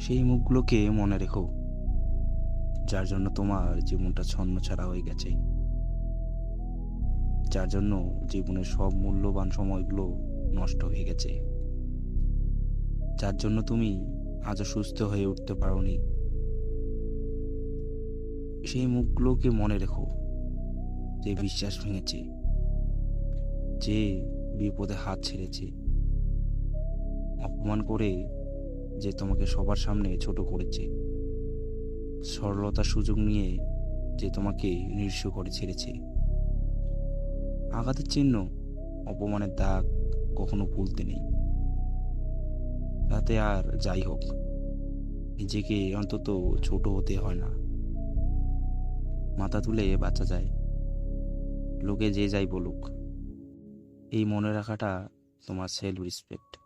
সেই মুখগুলোকে মনে রেখো, যার জন্য তোমার জীবনটা ছন্ন ছাড়া হয়ে গেছে। যার জন্য জীবনের সব মূল্যবান সময়গুলো নষ্ট হয়ে গেছে। যার জন্য তুমি আজও সুস্থ হয়ে উঠতে পারোনি। সেই মুখগুলোকে মনে রেখো, যে বিশ্বাস ভেঙেছে, যে বিপদে হাত ছেড়েছে। অপমান করে যে তোমাকে সবার সামনে ছোট করেছে। সরলতার সুযোগ নিয়ে যে তোমাকে নিঃস্ব করে ছেড়েছে। আঘাতের চিহ্ন, অপমানের দাগ কখনো ভুলতে নেই। তাতে আর যাই হোক, নিজেকে অন্তত ছোট হতে হয় না। মাথা তুলে বাঁচা যায়। লোকে যে যাই বলুক, এই মনে রাখাটা তোমার সেলফ রেসপেক্ট